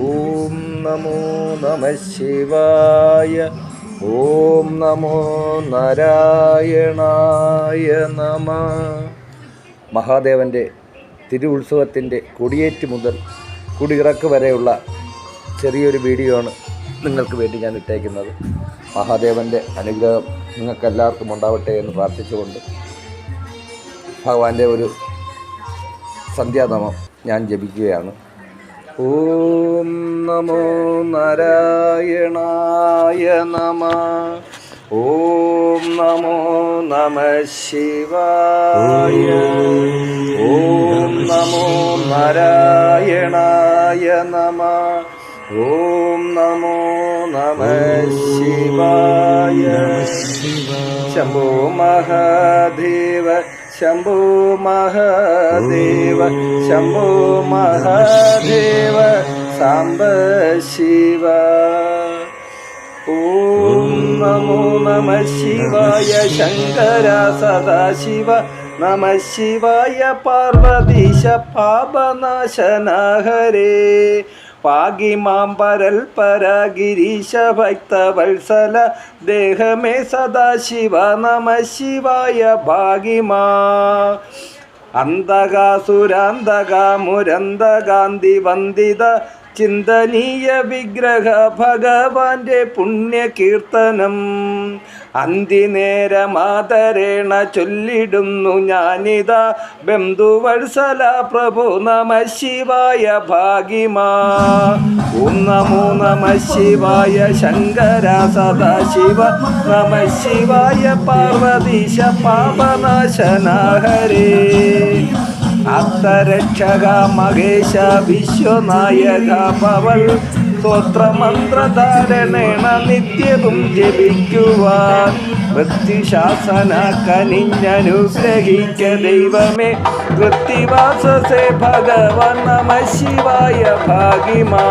ഓം നമോ നമ ശിവായ ഓം നമോ നാരായണായ നമ. മഹാദേവന്റെ തിരു ഉത്സവത്തിന്റെ കൊടിയേറ്റ് മുതൽ കുടിയിറക്ക് വരെയുള്ള ചെറിയൊരു വീഡിയോ ആണ് നിങ്ങൾക്ക് വേണ്ടി ഞാൻ ഇട്ടേക്കുന്നത്. മഹാദേവന്റെ അനുഗ്രഹം നിങ്ങൾക്കെല്ലാവർക്കും ഉണ്ടാവട്ടെ എന്ന് പ്രാർത്ഥിച്ചുകൊണ്ട് ഭഗവാന്റെ ഒരു സന്ധ്യാതമം ഞാൻ ജപിക്കുകയാണ്. ഓം നമോ നാരായണായ നമ. ഓം നമോ നമ ശിവായ. ഓം നമോ നാരായണായ നമ. ഓം നമോ നമ ശിവായ. ശംഭോ മഹാദേവ ശംഭോ മഹാദേവ ശംഭോ മഹാദേവ സാംബ ശിവ. ഓം നമോ നമ ശിവായ ശങ്കര സദാശിവ നമ ശിവായ പാർവതീശ പാപനാശന ഹരേ പാകിമാം പരൽ പരഗിരീശ ഭക്തവത്സല ദേഹമേ സദാശിവ നമ ശിവായ ഭാഗിമാ. അന്തകാസുരാന്തക മുരന്ധകാന്തി വന്ദിത ചിന്തനീയ വിഗ്രഹ ഭഗവാന്റെ പുണ്യകീർത്തനം. അന്തിനേരമാതരേണ ചൊല്ലിടുന്നു ഞാനിതാ ബന്ധുവത്സല പ്രഭു നമ ശിവായ ഭാഗിമാ. ഓം നമോ ശിവായ ശങ്കര സദാശിവ നമ ശിവായ പാർവതീശ പാപനാശന ഹരേ അത്തരക്ഷക മഹേശ വിശ്വനായക പവൽ സ്തോത്രമന്ത്രധാരണേണ നിത്യവും ജപിക്കുവാൻ വൃത്തിശാസന കനിഞ്ഞനുഗ്രഹിക്ക ദൈവമേ വൃത്തിവാസസേ ഭഗവാൻ നമ ശിവായ ഭാഗിമാ.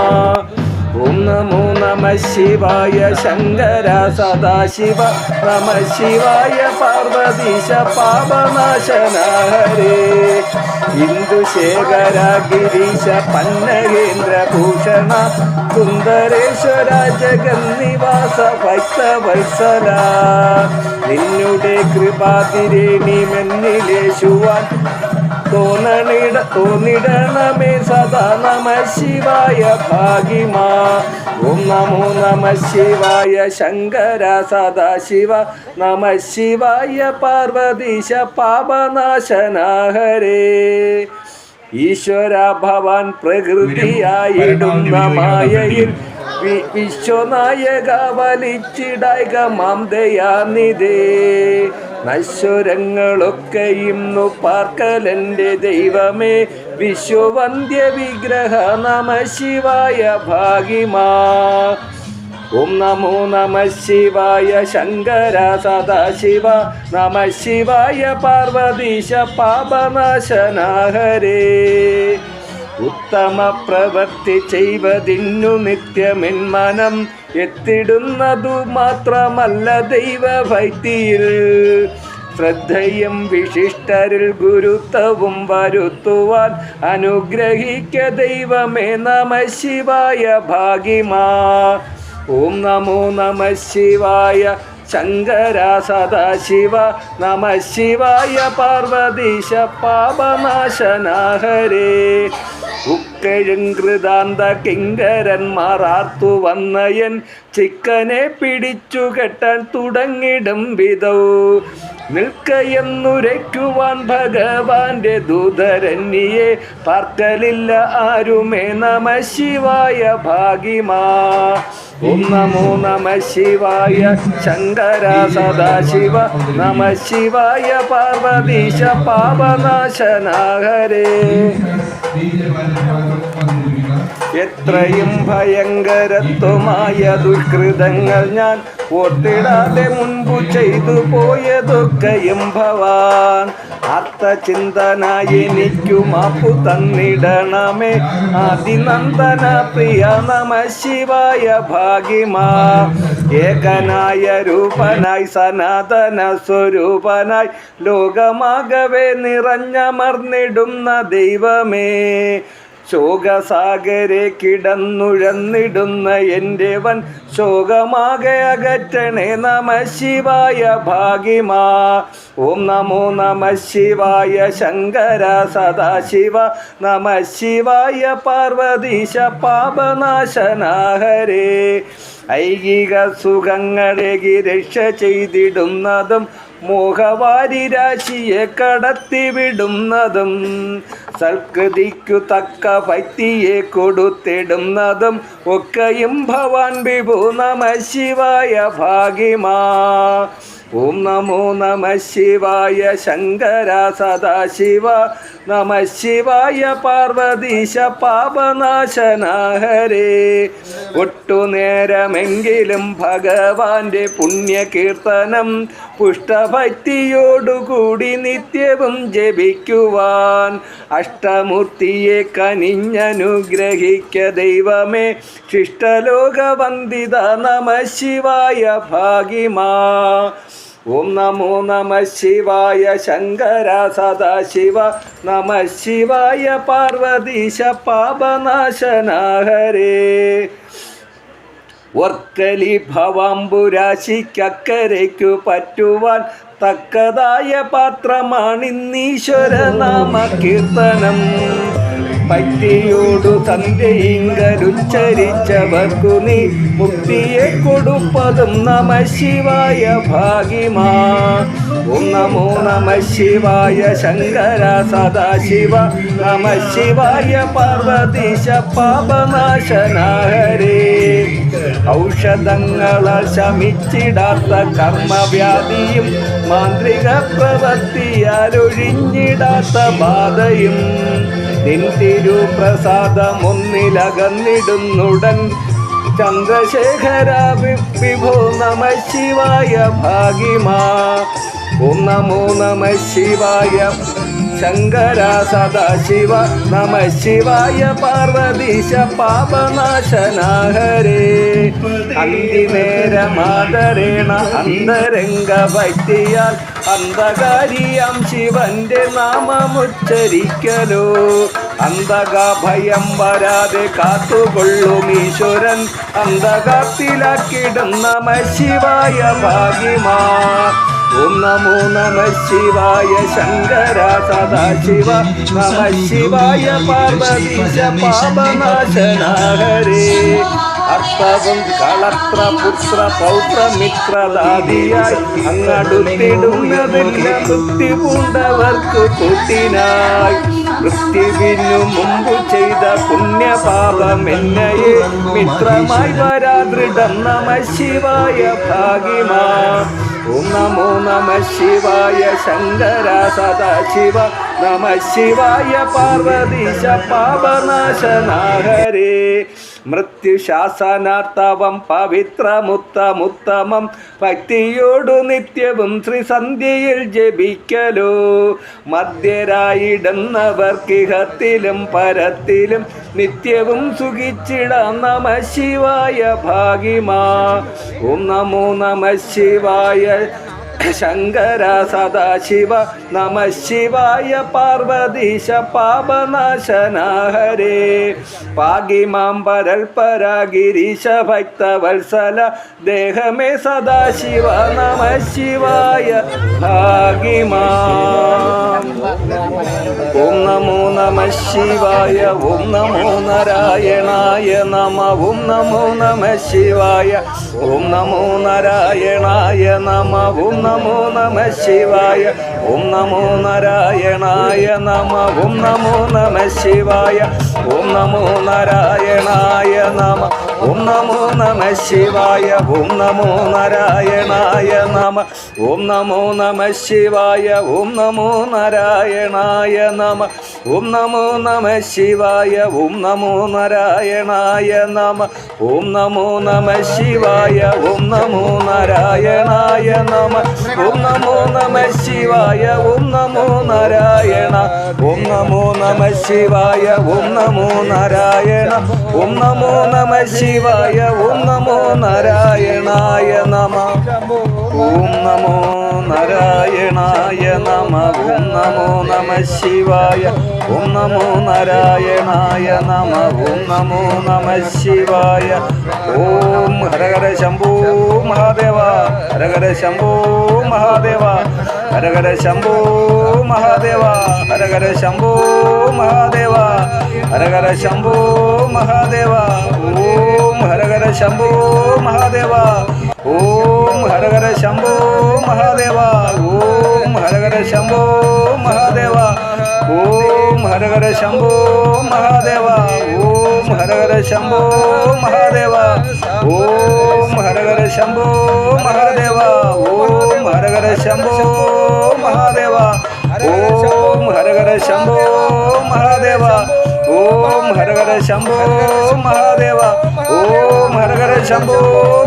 ഓം നമോ നമ ശിവായ ശങ്കര സദാശിവ നമ ശിവായ പാർവതീശ പാപനാശന ഹരേ. ഇന്ദുശേഖര ഗിരീശ പന്നഗേന്ദ്ര ഭൂഷണ സുന്ദരേശ്വര ജഗന്നിവാസ ഭക്തവത്സല നിന്നുടെ കൃപാതിരേണി മെന്നിലേശുവാൻ തോന്നണിട തോന്നിടണമേ സദാ നമ ശിവായ ഭാഗിമാ. ഓം നമോ നമ ശിവായ ശങ്കര സദാശിവ നമ ശിവായ പാർവതീശ പാപനാശന ഹരേ. ഈശ്വര ഭവാൻ പ്രകൃതിയായിടുന്ന മായയിൽ വിശ്വനായക വലിച്ചിടായക മാം ദയാനിതേ നശ്വരങ്ങളൊക്കെയും പാർക്കലന്റെ ദൈവമേ. വിശ്വവന്ധ്യ വിഗ്രഹ നമ ശിവായ ഭാഗിമാ. ഓം നമോ നമ ശിവായ ശങ്കര സദാശിവ. നമ ശിവായ പാർവതീശ പാപനാശനാഹരേ. ഉത്തമ പ്രവൃത്തി ചെയ്വതിന്നു നിത്യമെൻ മനം എത്തിടുന്നതു മാത്രമല്ല ദൈവഭക്തിയിൽ ശ്രദ്ധയും വിശിഷ്ടരിൽ ഗുരുത്വവും വരുത്തുവാൻ അനുഗ്രഹിക്ക ദൈവമേ നമ ശിവായ ഭാഗിമാ. ഓം നമോ നമ ശിവായ ശങ്കര സദാശിവ. നമ ശിവായ പാർവതീശ പാപനാശന ഹരേ കൃതാന്ത കിങ്കരന്മാർ ആർത്തു വന്നയൻ ചിക്കനെ പിടിച്ചു കെട്ടാൻ തുടങ്ങിടും വിധൗ. നിൽക്കയെന്നുരയ്ക്കുവാൻ ഭഗവാന്റെ ദൂതരന്യെ പാർക്കലില്ല ആരുമേ നമ ശിവായ ഭാഗിമാ. ഓം നമോ നമ ശിവായ ശങ്കര സദാശിവ നമ ശിവായ പാർവതീശ പാപനാശന ഹരേ എത്രയും ഭയങ്കരത്വമായ ദുഷ്കൃതങ്ങൾ ഞാൻ ഓർത്തിടാതെ മുൻപു ചെയ്തു പോയതൊക്കെയും ഭവാൻ. അർത്ഥചിന്തനായി എനിക്കു മാപ്പു തന്നിടണമേ. ആദിനന്ദന പ്രിയ നമ ശിവായ ഭാഗ്യമാ. ഏകനായ രൂപനായി സനാതന സ്വരൂപനായി ലോകമാകവേ നിറഞ്ഞമർന്നിടുന്ന ദൈവമേ. ശോകസാഗരെ കിടന്നുഴന്നിടുന്ന എന്റെ വൻ ശോകമാകെ അകറ്റണേ നമ ശിവായ ഭാഗിമാ. ഓം നമോ നമ ശിവായ ശങ്കര സദാശിവ. നമ ശിവായ പാർവതീശ പാപനാശനാഹരേ. ഐകിക സുഖങ്ങളെ രക്ഷ ചെയ്തിടുന്നതും മോഹവാരി രാശിയെ കടത്തിവിടുന്നതും സൽകൃതിക്കു തക്ക ഭക്തിയെ കൊടുത്തിടുന്നതും ഒക്കെയും ഭവാൻ വിഭു നമ ശിവായ ഭാഗ്യമാ ഓം നമോ നമ ശിവായ ശങ്കര സദാശിവ. നമ ശിവായ പാർവതീശ പാപനാശനാഹരേ ഒട്ടുനേരമെങ്കിലും ഭഗവാന്റെ പുണ്യകീർത്തനം പുഷ്ടഭക്തിയോടുകൂടി നിത്യവും ജപിക്കുവാൻ അഷ്ടമൂർത്തിയെ കനിഞ്ഞനുഗ്രഹിക്ക ദൈവമേ. ശിഷ്ടലോകവന്ദിത നമ ശിവായ ഭാഗിമാ. ഓം നമോ നമ ശിവായ ശങ്കര സദാശിവ. നമ ശിവായ പാർവതീശ പാപനാശനാഹരേ. വർക്കലി ഭവാംബുരാശിക്കക്കരയ്ക്കു പറ്റുവാൻ തക്കതായ പാത്രമാണിന്നീശ്വര നാമ കീർത്തനം ഭക്തിയോടു തന്റെയിങ്കരുച്ചരിച്ചവർക്കു നീ മുക്തിയെ കൊടുപ്പതും നമ ശിവായ ഭാഗിമാ. ഓം നമോ നമ ശിവായ ശങ്കര സദാശിവ നമ ശിവായ പാർവതീശ പാപനാശനാഹരേ. ഔഷധങ്ങളെ ശമിച്ചിടാത്ത കർമ്മവ്യാധിയും മാന്ത്രിക പ്രവൃത്തിയാലൊഴിഞ്ഞിടാത്ത ബാധയും. നിൻ തിരുപ്രസാദമൊന്നിലകന്നിടുന്നുടൻ ചന്ദ്രശേഖര വിഭോ നമ ശിവായ ഭാഗിമാ. ഓം നമോ നമ ശിവായ. ശങ്കര സദാശിവ. നമ ശിവായ പാർവതീശ പാപനാശനാഹരേ. അന്തിനേരമാതരേണ അന്തരംഗ ഭക്തിയാൽ അന്ധകാരിയാം ശിവന്റെ നാമമുച്ചരിക്കലോ. അന്ധക ഭയം വരാതെ കാത്തുകൊള്ളും ഈശ്വരൻ. അന്ധകാത്തിലാക്കിടും നമ ശിവായ ഭാഗ്യമാ. ഓം നമോ നമ ശിവായ ശങ്കര സദാശിവ നമ ശിവായ പാർവതീശ പാപനാശനാഹരേ അർത്ഥവും കളത്ര പുത്ര പൗത്ര മിത്രദാദിയായി അങ്ങടുത്തിടുന്നതില്ല വൃത്തി പൂണ്ടവർക്ക് കൂട്ടിനായി. മൃത്യുവിനു മുമ്പ് ചെയ്ത പുണ്യപാപം എന്നയെ മിത്രമായി വരാദൃഢം നമ ശിവായ ഭാഗ്യമാ. ഓം നമോ നമ ശിവായ ശങ്കര സദാശിവ നമ ശിവായ പാർവതീശ പാപനാശനാഹരേ. മൃത്യുശാസനാർത്ഥവം പവിത്രമുത്തമുത്തമം. ഭക്തിയോടു നിത്യവും ശ്രീസന്ധ്യയിൽ ജപിക്കലോ. മധ്യരായിടുന്നവർക്കിഹത്തിലും പരത്തിലും നിത്യവും സുഖിച്ചിടാം നമ ശിവായ ഭാഗിമാ. ഓം നമോ നമ ശിവായ ശങ്കര സദാശിവ. നമ ശിവായ പാർവതീശ പാപനാശനാഹരേ പാകിമാം പരൽപര ഗിരീശ ഭക്തവത്സല ദേഹമേ സദാശിവ നമ ശിവായ ഭാഗിമാ ഓം നമോ നമ ശിവായ ഓം നമോ നാരായണായ നമ ഓം നമോ നമ ശിവായ ഓം നമോ നാരായണായ നമ ഓം നമോ നമ ശിവായ ഓം നമോ നാരായണായ നമ ഓം നമോ നമ ശിവായ ഓം നമോ നാരായണായ നമ ഓം നമോ നമ ശിവായ ഓം നമോ നാരായണായ നമ ഓം നമോ നമ ശിവായ ഓം നമോ നാരായണായ നമ. ഓം നമോ നമ ശിവായ ഓം നമോ നാരായണായ നമ ഓം നമോ നമ ശിവായ ഓം നമോ നാരായണായ നമ ഓം നമോ നമ ശിവായ ഓം നമോ നാരായണ ഓം നമോ നമ ശിവായ ഓം നമോ നാരായണ ഓം നമോ നമ ശിവായ ഓം നമോ നാരായണായ നമ ഓം നമോ നാരായണായ നമ. ഓം നമോ നമ ശിവായ. ഓം നമോ നാരായണായ നമ. ഓം നമോ നമ ശിവായ. ഓം ഹരഹര ശംഭോ മഹാദേവ. ഹരഹര ശംഭോ മഹാദേവ. ഹരഹര ശംഭോ മഹാദേവ. ഹരഹര ശംഭോ മഹാദേവ. ഹരഹര ശംഭോ മഹാദേവ. ഓം ഹരഹര ശംഭോ മഹാദേവ. ஓம் ஹரஹர சம்போ மகாதேவா ஓம் ஹரஹர சம்போ மகாதேவா ஓம் ஹரஹர சம்போ மகாதேவா ஓம் ஹரஹர சம்போ மகாதேவா ஓம் ஹரஹர சம்போ மகாதேவா ஓம் ஹரஹர சம்போ மகாதேவா ஓம் ஹரஹர சம்போ மகாதேவா. ഹരഹര ശംഭോ മഹാദേവ. ഓം ഹരഹര ശംഭോ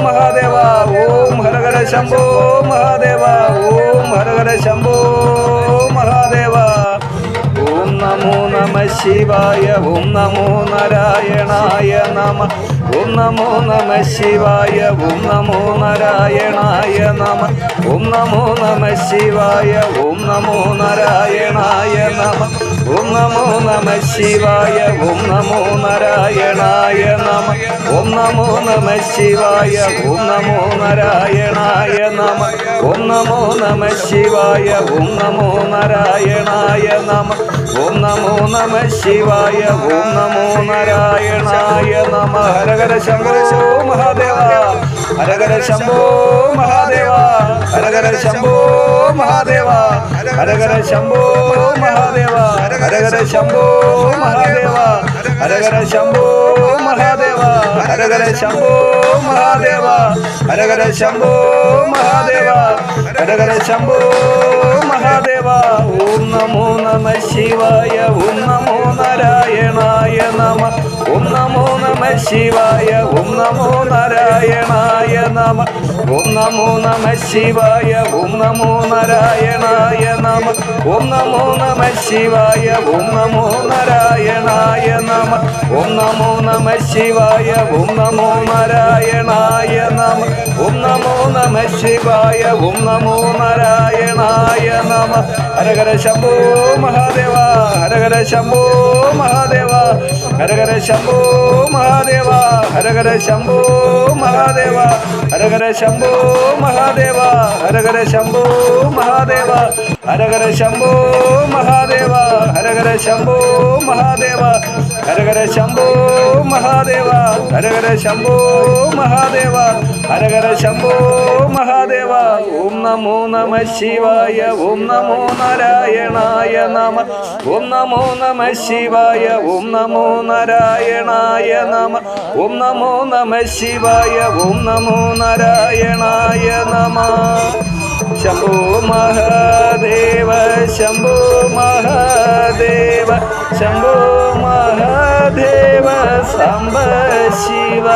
മഹാദേവ. ഓം ഹരഹര ശംഭോ മഹാദേവ. ഓം ഹരഹര ശംഭോ മഹാദേവ. ഓം നമോ നമ ശിവായ. ഓം നമോ നാരായണായ നമ. ഓം നമോ നമ ശിവായ. ഓം നമോ നാരായണായ നമ. ഓം നമോ നമ ശിവായ. ഓം നമോ നാരായണായ നമ. ഓം നമോ നമ ശിവായ ഓം നമോ നാരായണായ നമ. ഓം നമോ നമ ശിവായ ഓം നമോ നാരായണായ നമ. ഓം നമോ നമ ശിവായ ഓം നമോ നാരായണായ നമ. ഓം നമോ നമ ശിവായ ഓം നമോ നാരായണായ നമ. ഹരഹര ശംഭോ മഹാദേവ. ഹരഹര ശംഭോ മഹാദേവ ഹരഹര ശംഭോ മഹാദേവ ഹരഹര ശംഭോ മഹാദേവ ഹരഹര ശംഭോ മഹാദേവ ഹരഹര ശംഭോ മഹാദേവ ഹരഹര ശംഭോ മഹാദേവ ഹരഹര ശംഭോ മഹാദേവ ഹരഹര ശംഭോ മഹാദേവ. ഓം നമോ നമ ശിവായ ഓം നമോ നാരായണായ നമ ഓം നമോ ശിവായ ഓം നമോ നാരായണായ നമ ഓം നമോ നമ ശിവായ ഓം നമോ നാരായണായ നമ ഓം നമോ നമ ശിവായ ഓം നമോ നാരായണായ നമ ഓം നമോ നമ ശിവായ ഓം നമോ ഓം നമോ നമ ശിവായ ഓം നമോ നാരായണായ നമ ഹരഹര ശംഭോ മഹാദേവ ഹരഹര ശംഭോ മഹാദേവ ഹരഹര ശംഭോ മഹാദേവ ഹരഹര ശംഭോ മഹാദേവ ഹരഹര ശംഭോ മഹാദേവ ഹരഹര ശംഭോ മഹാദേവ ഹരഹര ശംഭോ മഹാദേവ ഹരഹര ശംഭോ മഹാദേവ ഹരഹര ശംഭോ മഹാദേവ ഹരഹര ശംഭോ മഹാദേവ ഹരഹര ശംഭോ മഹാദേവ. ഓം നമോ നമ ശിവായ. ഓം നമോ നാരായണായ നമ. ഓം നമോ നമ ശിവായ. ഓം നമോ നാരായണായ നമ. ഓം നമോ നമ ശിവായ. ഓം നമോ നാരായണായ നമ. ಶಂಭೋ ಮಹಾದೇವ ಶಂಭೋ ಮಹಾದೇವ ಶಂಭೋ ಮಹಾದೇವ ಸಾಂಬ ಶಿವ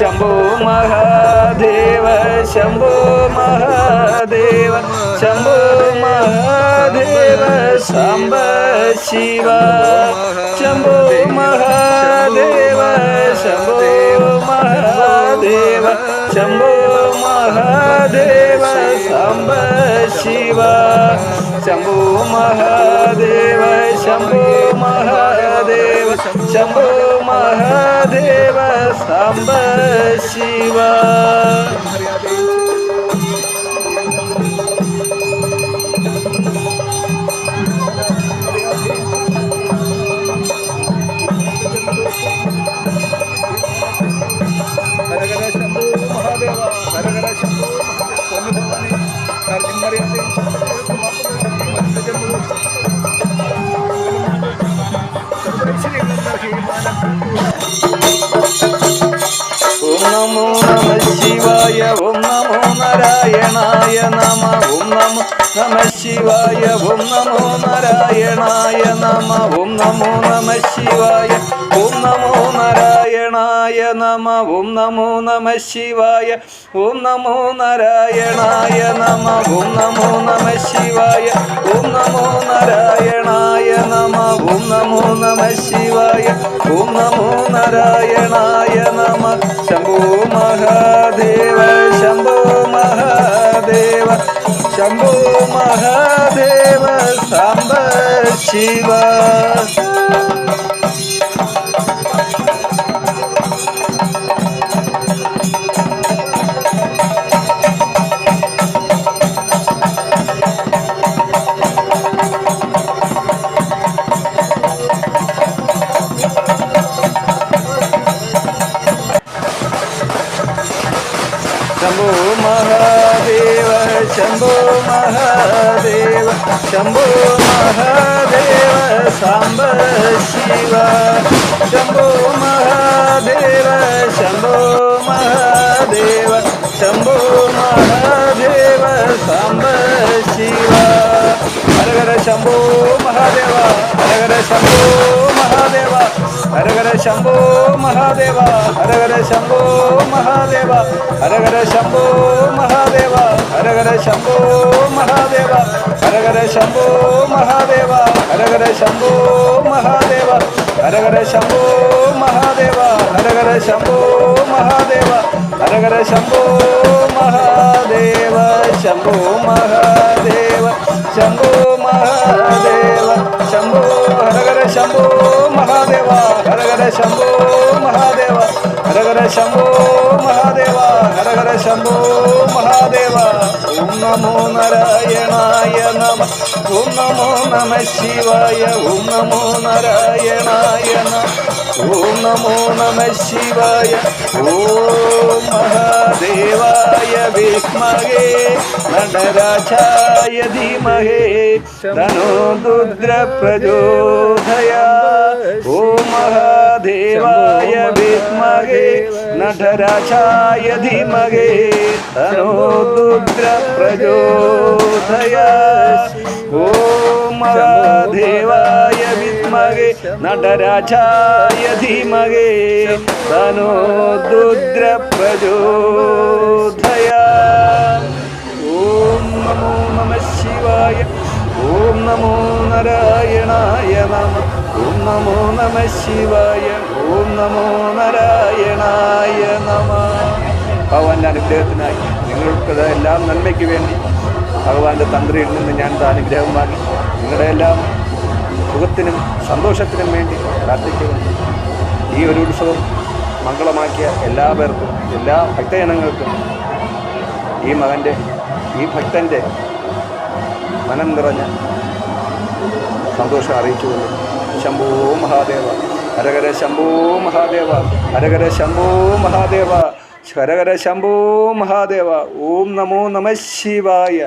ಶಂಭೋ ಮಹಾದೇವ ಶಂಭೋ ಮಹಾದೇವ ಶಂಭೋ ಮಹಾದೇವ ಸಾಂಬ ಶಿವ ಶಂಭೋ ಮಹಾದೇವ ಶಂಭೋ ಮಹಾದೇವ ಶಂಭೋ மகாதேவ சம்ப சிவா शम्भो महादेव शम्भो महादेव शम्भो महादेव साम्ब शिवा നാരായണായ നമ ഓം നമോ നമ ശിവായ ഓം നമോ നാരായണായ നമ ഓം നമോ നമ ശിവായ ഓം നമോ നാരായണായ നമ ഓം നമോ നമ ശിവായ ഓം നമോ നാരായണായ നമ ഓം നമോ നമ ശിവായ ഓം നമോ നാരായണായ നമ. ശംഭോ മഹാദേവ ശംഭോ शम्भो महादेव साम्ब शिव ಶಂಭೋ ಮಹಾದೇವ ಸಾಂಬ ಶಿವ ಶಂಭೋ ಮಹಾದೇವ ಶಂಭೋ ಮಹಾದೇವ ಶಂಭೋ ಮಹಾದೇವ ಸಾಂಬ ಶಿವ ಹರಗರ ಶಂಭೋ ಮಹಾದೇವ ಹರಗರ ಶಂಭೋ ಮಹಾದೇವ ಹರಗರ ಶಂಭೋ ಮಹಾದೇವ ಹರಗರ ಶಂಭೋ ಮಹಾದೇವ ಹರಗರ ಶಂಭೋ ಮಹಾದೇವ ಹರಗರ ಶಂಭೋ ಮಹಾದೇವ హరగర శంభో మహాదేవ హరగర శంభో మహాదేవ హరగర శంభో మహాదేవ హరగర శంభో మహాదేవ హరగర శంభో మహాదేవ శంభో మహాదేవ శంభో మహాదేవ శంభో హరగర శంభో మహాదేవ హరగర శంభో మహాదేవ హరగర శంభో మహాదేవ హరగర శంభో మహాదేవ നമോ നാരായണായ നമ ഓം നമോ നമ ശിവായ ഓം നമോ നാരായണായ നമ ഓം നമോ നമ ശിവായ ഓം മഹാദേവായ വിദ്മഹേ നടരാജായ ധീമഹേ തനോ രുദ്ര പ്രചോദയാ ഓം മഹാദേവായ വിദ്മഹേ नटराजाय धीमहे तनो रुद्र प्रचोदयात् ॐ देवाय विद्महे नटराजाय धीमहे तनो रुद्र प्रचोदयात् ॐ नमो नमः शिवाय ഓം നമോ നാരായണായ നമ. ഓം നമോ നമ ശിവായ. ഓം നമോ നാരായണായ നമ. ഭഗവാന്റെ അനുഗ്രഹത്തിനായി നിങ്ങൾക്കത് എല്ലാം നന്മയ്ക്ക് വേണ്ടി ഭഗവാന്റെ തന്ത്രിയിൽ നിന്ന് ഞാൻ അനുഗ്രഹം വാങ്ങി. നിങ്ങളുടെ എല്ലാം സുഖത്തിനും സന്തോഷത്തിനും വേണ്ടി പ്രാർത്ഥിക്കുന്നു. ഈ ഒരു ഉത്സവം മംഗളമാക്കിയ എല്ലാ പേർക്കും എല്ലാ ഭക്തജനങ്ങൾക്കും ഈ മകന്റെ ഈ ഭക്തന്റെ മനം നിറഞ്ഞ സന്തോഷം അറിയിച്ചുകൊണ്ട് ശംഭോ മഹാദേവ ഹരഹര ശംഭോ മഹാദേവ ഹരഹര ശംഭോ മഹാദേവ ഹരഹര ശംഭോ മഹാദേവ ഓം നമോ നമ ശിവായ.